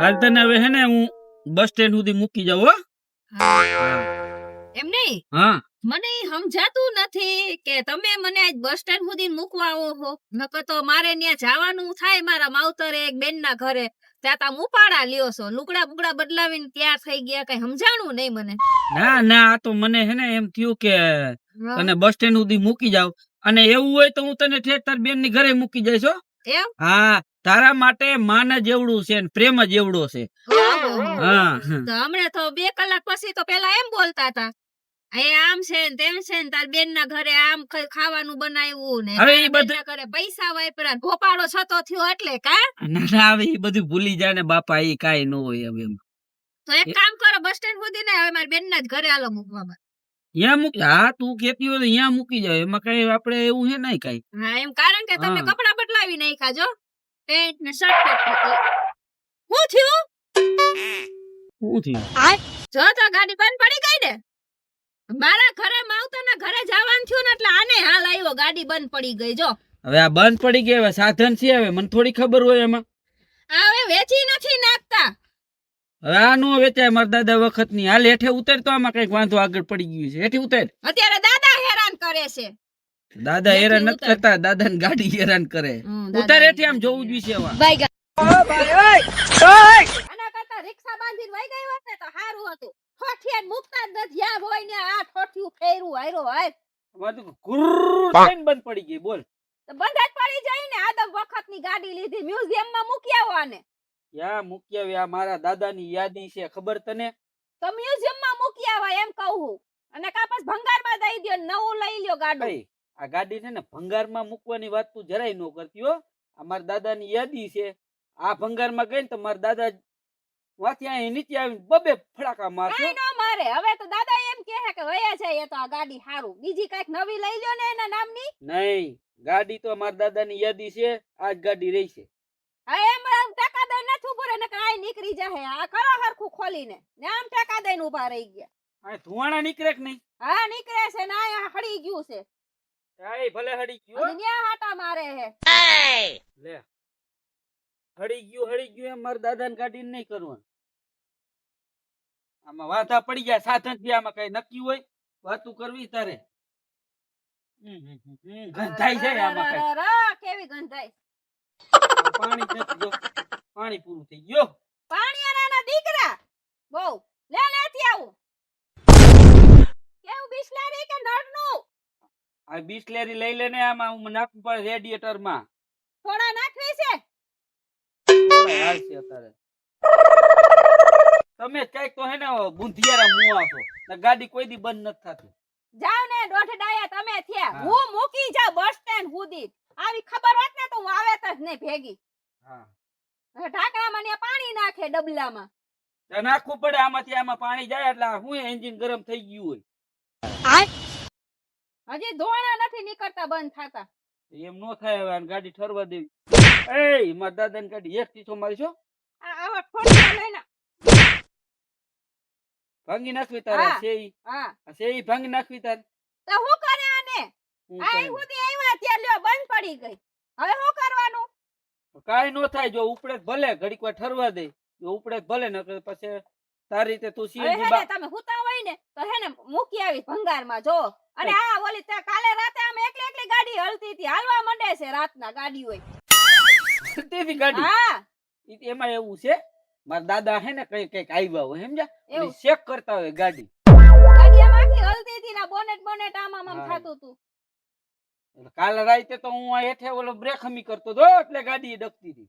હાલ તને હવે હે ને હું બસ સ્ટેન્ડ સુધી મૂકી જાઉં હો. એમ નહીં? હા. મને સમજાતું નથી કે તમે મને આજ બસ સ્ટેન્ડ સુધી મૂકવા આવો છો નકર તો મારે ત્યાં જવાનું થાય મારા માવતરે એક બેન ના ઘરે. ત્યાં તમે ઉપાડા લ્યો છો. લુકડા બુકડા બદલાવીને તૈયાર થઈ ગયા કઈ સમજાણું નહીં મને? ના ના આ તો મને હે ને એમ થયું કે તને બસ સ્ટેન્ડ સુધી મૂકી જાવ અને એવું હોય તો હું તને ઠેઠ તાર બેનની ઘરે મૂકી જઈશ એમ? હા. તારા માટે માન જેવડું છે ને પ્રેમ જેવડો છે. હા તો હમણાં તો બે કલાક પછી તો પેલા એમ બોલતા હતા એ આમ છે ને તેમ છે ને તાર બેન ના ઘરે આમ ખાવાનું બનાવ્યું ને હવે એ બધું- ઘરે પૈસા વાપરા ભોપાળો છતો થયો એટલે કા ના હવે એ બધું ભૂલી જાય ને બાપા એ કાઈ ન હોય હવે તો એક કામ કરો બસ સ્ટેન્ડ સુધી ને હવે મારી બેન ના જ ઘરે આલો મૂકવા માટે. ત્યાં મૂકી હા તું કેતી હોય તો ત્યાં મૂકી જાય એમાં કઈ આપડે એવું છે નહીં કઈ. હા એમ કારણ કે તમે કપડા બદલાવી નાખ્યા જો. પેન્ટ ને શર્ટ હું થયું હું થયું જો તો ગાડી બંધ પડી ગઈ ને મારા ઘરે માવતાના ઘરે જવાનું થયું ને એટલે આને હાલ આવ્યો. ગાડી બંધ પડી ગઈ જો. હવે આ બંધ પડી ગઈ હવે સાધન છે હવે. મને થોડી ખબર હોય એમાં. હવે વેચી નથી નાખતા. હવે આ નો વેચાય. મારા દાદા વખતની હાલ હેઠે ઉતર તો આમાં કંઈક વાંધો આગળ પડી ગયું છે. હેઠે ઉતર. અત્યારે દાદા હેરાન કરે છે. દાદા હેરાન નથી કરતા દાદા ને ગાડી હેરાન કરે. ઉતારે થી આમ જોવું જોઈએ છે હવે આના કરતા રિક્ષા બાંધીને વઈ ગઈ હોત ને તો સારું હતું. ઠોઠિયા મુકતા જ નથી. જ્યાં હોય ને આ ઠોઠિયું ફેરવું હાયરો હાય. આમાં તો થઈને બંધ પડી ગઈ બોલ. બંધ જ પડી જાય ને. આદમ વખતની ગાડી લીધી. મ્યુઝિયમમાં મૂકી આવો આને યા મૂકી મારા દાદાની યાદી છે ખબર તને? તો મ્યુઝિયમમાં મૂકી આવા એમ કહું હું. અને કાપસ ભંગારમાં દઈ દો નવું લઈ લ્યો ગાડું. આ ગાડી છે ને ભંગારમાં મૂકવાની વાત તું જરાય ન કરતી હો. આ મારા દાદાની યાદી છે. આ ભંગારમાં ગઈ ને તો મારા દાદા વાથી અહીં નીચે આવીને બબે ફડાકા મારશે કાંઈ નો મારે. હવે તો દાદા એમ કહે કે વયા છે એ તો આ ગાડી હારું. બીજી કંઈક નવી લઈ લ્યો ને એના નામની. નહીં. ગાડી તો મારા દાદાની યાદી છે. આ જ ગાડી રહી છે. હા એમ આમ ટાકા દઈ નથી ઊભો ને કાઈ નીકળી જાય આ કરો હરખું ખોલીને. ને આમ ટકા દઈને ઊભા રહી ગયા. આ ધુવાણા નીકળે કે નહીં? હા નીકળે છે ને આ હળી ગયું છે. ભલે હડી ગયું હો. હાટા મારે હે. લે. હડી ગયું હડી ગયું એમ મારા દાદાને કાઢીને નહીં કરવાનું. આમાં વાંધા પડી જાય સાધનથી આમાં કઈ નક્કી હોય વાતું કરવી તારે. ગંધાઈ જાય આમાં કઈ. કેવી ગંધાઈ પાણી નથી જો પાણી પૂરું થઈ ગયો પાણીયાના દીકરા. બહુ. લે લેતી આવું કેવું બિસ્લારી કે નળનું? આ બિસ્લેરી લઈ લેને આમાં હું નાખવું પડે રેડિયેટરમાં થોડા નાખવી છે? અત્યારે. તમે કંઈક તો હે ને બુંધિયારા મુઆ છો ને ગાડી કોઈ દી બંધ નથી થતી. જાવ ને દોઢ ડાયા તમે થયા. હું. મૂકી જા બસ સ્ટેન્ડ સુધી. આવી ખબર હોત ને તો હું આવે જ નહીં ભેગી. હા. ઢાંકણામાં ને પાણી નાખે ડબલામાં. તો નાખવું પડે આમાંથી આમાં પાણી જાય એટલે હું એન્જિન ગરમ થઈ ગયું હોય. હજી ધોણા નથી નીકળતા બંધ થતા. એમ નો થાય હવે આને ગાડી ઠરવા દેવી. એ મારા દાદા ની ગાડી એક ટીસો મારી છો? આવા ફોટો લઈને. ભાંગી નાખવી તારે હા. છે ઈ હા. આ છે ઈ ભાંગી નાખવી તારે. તો હું કરે આને? આઈ કરે? આવ્યા ત્યાં લ્યો બંધ પડી ગઈ. હવે શું કરવાનું? કાઈ નો થાય જો ઉપડે ભલે ઘડીક વાર ઠરવા દે. જો ઉપડે ભલે નકર પછી તારી રીતે તું સીએનજી હે ને તમે હુતા હોય ને તો હે ને મૂકી આવી ભંગારમાં જો. અને આ ઓલી કાલે રાતે આમ એકલી એકલી ગાડી હલતી હતી. હાલવા માંડે છે રાતના ગાડી હોય. તેવી ગાડી. હા. એમાં એવું છે મારા દાદા હે ને કઈ કંઈક આવ્યા હોય સમજ્યા. ચેક કરતા હોય ગાડી. ગાડી આમ આખી હલતી હતી ને બોનેટ બોનેટ આમ આમ થતું હતું. કાલ રાતે તો હું હેઠે ઓલો બ્રેક હમી કરતો હતો એટલે ગાડી ડકતી હતી.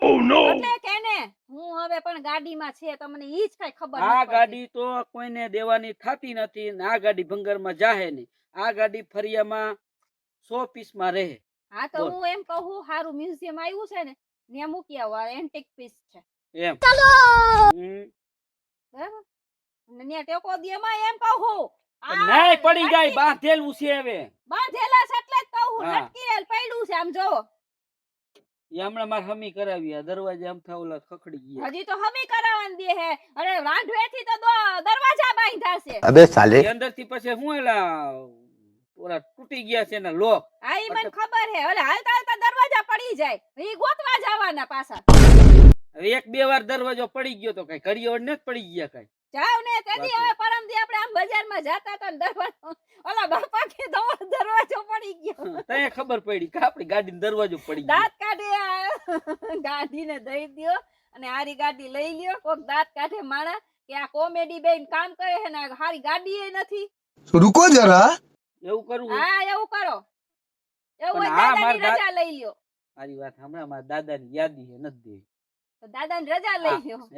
એટલે કે હું હવે પણ ગાડીમાં છે તમને ઈ જ કઈ ખબર આ ગાડી તો કોઈને દેવાની થતી નથી ને આ ગાડી ભંગારમાં જાહે નહીં. આ ગાડી ફરિયામાં સો પીસ રહે. હા તો હું એમ કહું હારું મ્યુઝિયમ આવ્યું છે ને ત્યાં મૂકી આવો એન્ટિક પીસ છે. એમ. હમ. બરાબર? અને ટેકો દે એમ કહું. નહીં પડી જાય બાંધેલું છે હવે. બાંધેલા છે એટલે જ કહું. લટકી પડ્યું છે આમ જોવો. હમણાં મારે હમી કરાવી આ દરવાજા આમ થા ઓલા ખખડી ગયા. હજી તો હમી કરાવન દે હે. અરે રાંધવેથી તો દરવાજા બાંધ્યા છે. અબે સાલે. અંદરથી પછી હું એલા ઓલા તૂટી ગયા છે ને લોક આ ઈ મને ખબર હે. ઓલા હાલતા હાલતા દરવાજા પડી જાય. ઈ ગોતવા જવાના પાછા. હવે એક બે વાર દરવાજો પડી ગયો તો કઈ કરિયોડ ને જ પડી ગયા કઈ. જાવ ને તેથી હવે પરમદી આપણે આમ બજારમાં જતા હતા દરવાજો. ઓલા બાપા કે દરવાજો પડી ગયો. તને ખબર પડી કે આપણી ગાડીનો દરવાજો પડી ગયો. દાંત કાઢે ગાડીને દઈ દયો અને હારી ગાડી લઈ લ્યો. કોક દાંત કાઢે માણા કે આ કોમેડી બેન કામ કરે છે ને હારી ગાડી એ નથી. રૂકો જરા. એવું કરું હા એવું કરો. એવું દાદાની રજા લઈ લ્યો. મારી વાત હમણાં મારા દાદાની યાદી નથી દેવી. તો દાદાની રજા લઈ લ્યો.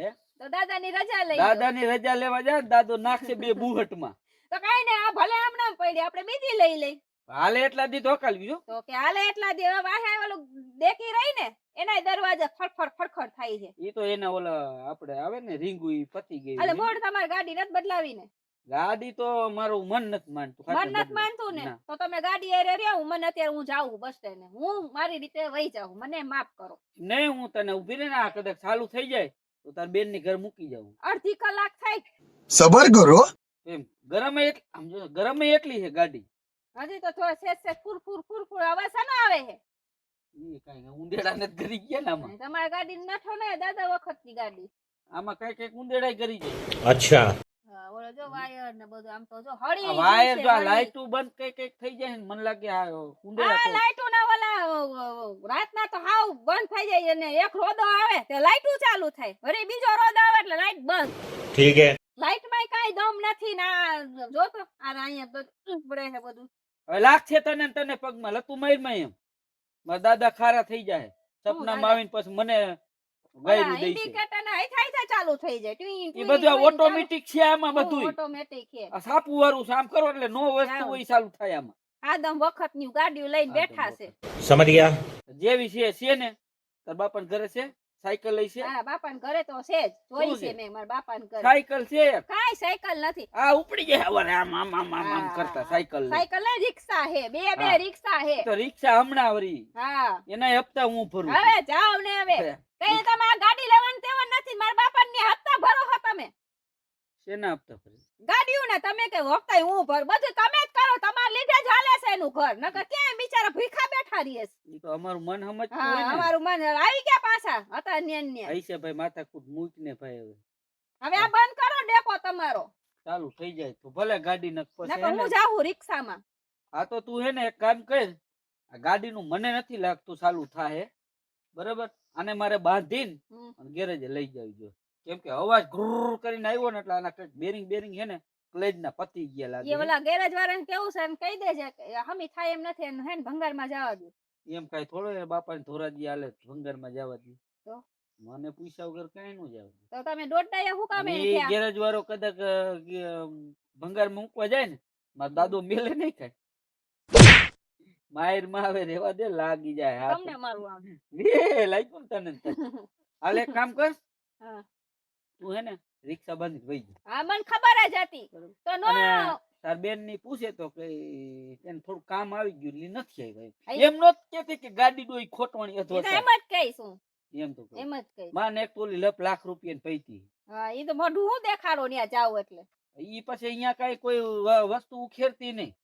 તો દાદાની રજા લઈ દાદાની રજા લેવા જાય દાદો નાખશે બે બુહટમાં. તો કઈ ને આ ભલે હમણાં પડી આપણે બીજી લઈ લઈ. હાલે એટલા દી ધોકાલવી તો કે હાલે એટલા દેવા વાહે ઓલું દેખી રહી ને એના દરવાજા ફડફડ ફડફડ થાય છે. ઈ તો એના ઓલા આપણે આવે ને રીંગુ ઈ પતી ગઈ એટલે બોર્ડ તમારી ગાડી નથી બદલાવી ને ગાડી તો મારું મન નથી માનતું મન નથી માનતું ને? તો તમે ગાડી એરે રહ્યો મને અત્યારે હું જાઉં બસ સ્ટેન્ડ. હું મારી રીતે વહી જાઉં મને માફ કરો. નહીં હું તને ઊભી રહી આ કદાચ ચાલુ થઈ જાય તો તાર બેનની ઘર મૂકી જાઉં. અડધી કલાક થાય. સબર કરો. એમ ગરમ આમ જો ગરમ એટલી છે ગાડી. હજી તો થોડા સેજ સેજ ફૂર ફૂર ફૂર ફૂર અવાજ શાનો આવે છે? એ કાઈ ઉંદેડા નથી ઘરી ગયા ને આમાં. તમારી ગાડી નઠો ને દાદા વખતની ગાડી. આમાં કઈ કંઈક ઉંદેડા કરી જાય. અચ્છા. ઓલો જો વાયર ને બધું આમ તો જો હળી વાયર જો લાઈટો બંધ કઈ કઈ થઈ જાય મને લાગે આ કુંડે આ લાઈટો ના વાલા રાતના તો હાવ બંધ થઈ જાય અને એક રોદો આવે તે લાઈટો ચાલુ થાય. અરે બીજો રોદો આવે એટલે લાઈટ બંધ. ઠીક હે લાઈટમાં કાઈ દમ નથી ના જો તો આ અહીંયા તો પડે છે બધું. હવે લાગશે તને તને પગમાં લતું મયરમાં એમ. મારા દાદા ખારા થઈ જાય. સપનામાં આવીને પછી મને ઘરે તો છે જ. સાયકલ નથી. આ ઉપડી જાય આમ આમ કરતા સાયકલ સાયકલ રિક્ષા હે. બે બે રિક્ષા હે. તો રિક્ષા હમણાં વરી. હા. એના હપ્તા હું ભરું હવે જાવ ને હવે. કઈ તમે આ ગાડી લેવાનું તેવન નથી. મારા બાપાની હપ્તા ભરો હો તમે. શેના હપ્તા ભરો ગાડીઓ ને તમે કે વખતાય હું ભર? બધું તમે જ કરો. તમારા લીધે જ હાલે છે એનું ઘર. નકર ક્યાં બિચારા ભીખા બેઠા રહીએ છે. તો અમારું મન સમજતું હા હોય ને. અમારું મન આવી ગયા પાછા. હતા ન્યા ને આઈ છે ભાઈ માથાકૂટ મૂક ને ભાઈ હવે. હવે આ બંધ કરો ડેપો તમારો. ચાલુ થઈ જાય તો ભલે ગાડી નક પછી નકર હું જાઉં રિક્ષામાં. આ તો તું હે ને એક કામ કર. આ ગાડીનું મને નથી લાગતું ચાલુ થાય બરાબર? આને મારે બાંધીને ગેરેજ લઈ જવી જોઈએ. કેમ કે અવાજ ઘુર કરીને આવ્યો ને એટલે આના કંઈક બેરિંગ બેરિંગ હે ને ક્લેજ ના પતી ગયા લાગે એ ઓલા ગેરેજ વાળાને કેવું છે કહી દેજે કે હમી થાય એમ નથી હે ને ભંગારમાં જવા દે. એમ કઈ થોડો એ બાપાને ધોરાજી ભંગારમાં જવા દે. તો? મને પૂછ્યા વગર કઈ નું જાવ તો તમે દોડતા હું કામ ગેરેજ વાળો કદાચ ભંગાર મૂકવા જાય ને મારો દાદો મેલે નહીં ખાય. માયરમાં આવે રેવા દે લાગી જાય. તમને મારું આવે. એ લાગ્યું પણ તને હાલે કામ કર. તું હે ને રિક્ષા બંધ વહી જા. હા મને ખબર જ હતી. તો નો તાર બેનની પૂછે તો કે એને થોડું કામ આવી ગયું લી નથી આવી એમ. નો કેતી કે ગાડી ડોઈ ખોટવાણી અથવા એમ જ કહીશ એમ તો એમ જ કહીશ. માને એક ટોલી લપ લાખ રૂપિયા પૈતી હા એ તો મોઢું હું દેખાડો ત્યાં જાવ એટલે. ઈ પછી અહીંયા કઈ કોઈ વસ્તુ ઉખેરતી નહીં.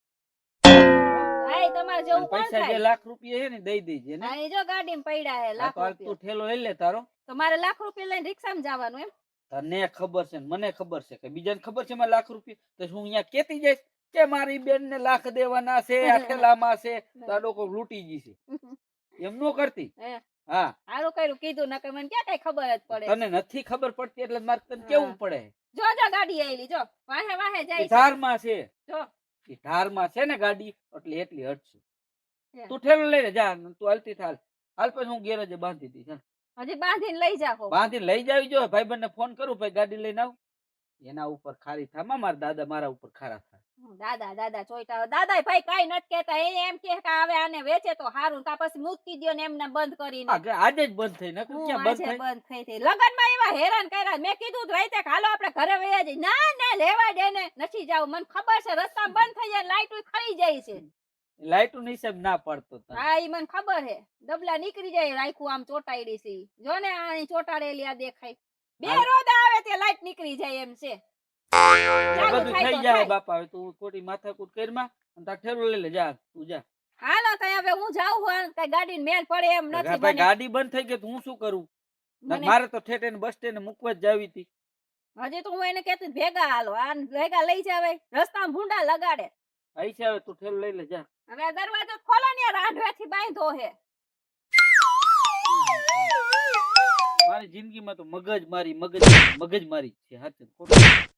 હા એ તમારે અને કોણ પૈસા જે લાખ રૂપિયા છે ને દઈ દેજે ને. હા જો ગાડીમાં પડ્યા હે લાખ રૂપિયા તું ઠેલો લઈ લે તારો. તો લાખ રૂપિયા લઈને રિક્ષામાં જવાનું એમ? તને ખબર છે મને ખબર છે કે બીજાને ખબર છે મારે લાખ રૂપિયા? તો શું અહીંયા કેતી જઈશ કે મારી બેન ને લાખ દેવાના છે આ છે તો આ લોકો લૂંટી ગઈ છે. એમ નો કરતી? હા. હારું કર્યું કીધું નકર મને ક્યાં કઈ ખબર જ પડે. તને નથી ખબર પડતી એટલે મારે તને કેવું પડે? જો જો ગાડી આયેલી જો. વાહે વાહે જાય. ધારમાં છે. જો. એ ધારમાં છે ને ગાડી એટલે એટલી હટશે. તું ઠેલો લઈ લે જા તું હાલતી થાલ. હાલ પછી હું ગેરેજે બાંધી દઈશ. હજી બાંધીને લઈ જાવ બાંધી લઈ જાવી જો ભાઈ ને ફોન કરું ભાઈ ગાડી લઈને આવ. એના ઉપર ખારી થામા મારા દાદા મારા ઉપર ખારા થાય. દાદા દાદા ચોઈટા દાદા ભાઈ કઈ નથી કેતા એ એમ કે હવે આને વેચે તો હારું કા પછી મૂકી દ્યો ને એમને બંધ કરીને. આજે જ બંધ થઈ નકર ક્યાં બંધ થઈ? બંધ થઈ થઈ. લગનમાં એવા હેરાન કર્યા. મેં કીધું તો રાતે હાલો આપણે ઘરે વયા જઈ ના ના લેવા દે ને. નથી જાવ. મને ખબર છે રસ્તા બંધ થઈ જાય લાઈટ ખરી જાય છે. લાઈટની હિસાબ ના પડતો હા ઈ મને ખબર હે ડબલા નીકળી જાય રાખ્યું આમ ચોટાડી છે જો ને આ ચોટાડેલી આ દેખાય. બે રોદ આવે તે લાઈટ નીકળી જાય એમ છે. બધું થઈ જાય બાપા હવે તું ખોટી માથાકૂટ કરીમાં અને તાર ઠેલો લઈ લે જા તું જા. હાલો તઈ હવે હું જાઉં છું કઈ ગાડી મેલ પડે એમ નથી ભાઈ ગાડી બંધ થઈ ગઈ તો હું શું કરું? મારે તો ઠેઠ બસ સ્ટેન્ડ મૂકવા જ જાવી હતી. હજી તો હું એને કેતી ભેગા હાલો આ ભેગા લઈ જાવે રસ્તામાં ભૂંડા લગાડે. આઈ છે હવે તું ઠેલ લઈ લે જા. હવે દરવાજો ખોલો ને રાંઢવેથી બાંધો હે. મારી જિંદગીમાં તો મગજ મારી મગજ મગજ મારી છે હાચે ખોટું.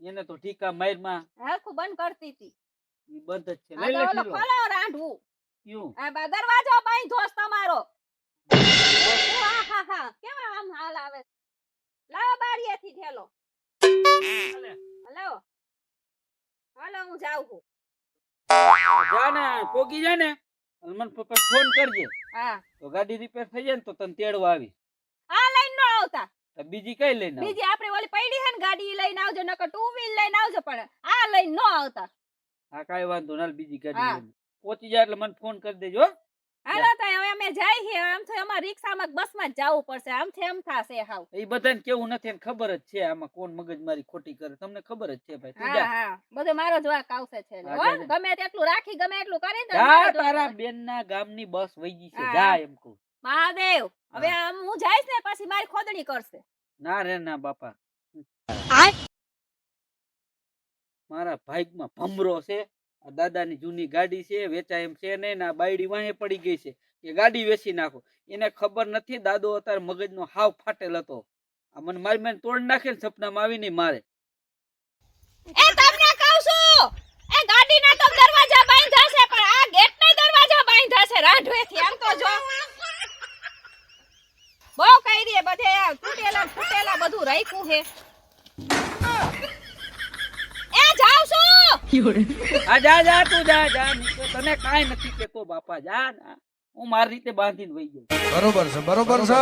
એને તો ઠીકા મારમાં હરખું બંધ કરતી હતી ઈ બંધ જ છે. લઈ લે ઓલો ખોલો રાંધવું. ક્યું? આ બા દરવાજો બાઈ ધોસ તમારો. હા હા હા. કેવા આમ હાલ આવે છે? બારીએ થી ઠેલો હલો. હલો. હું જાઉં છું. જા ને પોગી જા ને અને મને પપ્પા ફોન કરજે. હા. તો ગાડી રિપેર થઈ જાય ને તો તને તેડવા આવી આ લઈને ન આવતા. બીજી કઈ લઈને? બીજી આપણે ઓલી પડી હે ને ગાડી લઈને આવજો નકર ટુ વ્હીલ લઈને આવજો પણ આ લઈને નો આવતા. હા કાઈ વાંધો ના બીજી ગાડી. પહોંચી જાય એટલે મને ફોન કરી દેજો હાલો તો હવે અમે જાય છીએ આમ તો અમાર રિક્ષામાં બસમાં જવું પડશે આમ છે એમ થાશે હાવ. એ બધાને કેવું નથી ને ખબર જ છે આમાં કોણ મગજ મારી ખોટી કરે તમને ખબર જ છે ભાઈ હા હા બધું મારો જ વાક આવશે છે. ગમે તેટલું રાખી ગમે એટલું કરી દે તારા બેનના ગામની બસ વઈ ગઈ છે જા એમ કહું. મહાદેવ હવે આમ હું જઈશ ને પછી મારી ખોદણી કરશે. ના રે ના બાપા. મારા ભાઈકમાં ભમરો છે આ દાદાની જૂની ગાડી છે વેચાય એમ છે નહીં ના બાયડી વાહે પડી ગઈ છે. કે ગાડી વેચી નાખો. એને ખબર નથી દાદો અત્યારે મગજનો હાવ ફાટેલ હતો. આ મને મારી મેં તોડ નાખે ને સપનામાં આવીને મારે. એ તમને કહું છું એ ગાડીના તો દરવાજા છે પણ આ ગેટના દરવાજા બાંધ્યા છે રાંઢવેથી આમ તો જો બહુ કઈ રે બધે આ તૂટેલા ફૂટેલા બધું રાખ્યું છે એ જાવ છું આ જા જા તું જા જા. તને કાઈ નથી કેતો બાપા જા હું મારી રીતે બાંધીને વહી ગયો બરોબર છે બરોબર છે.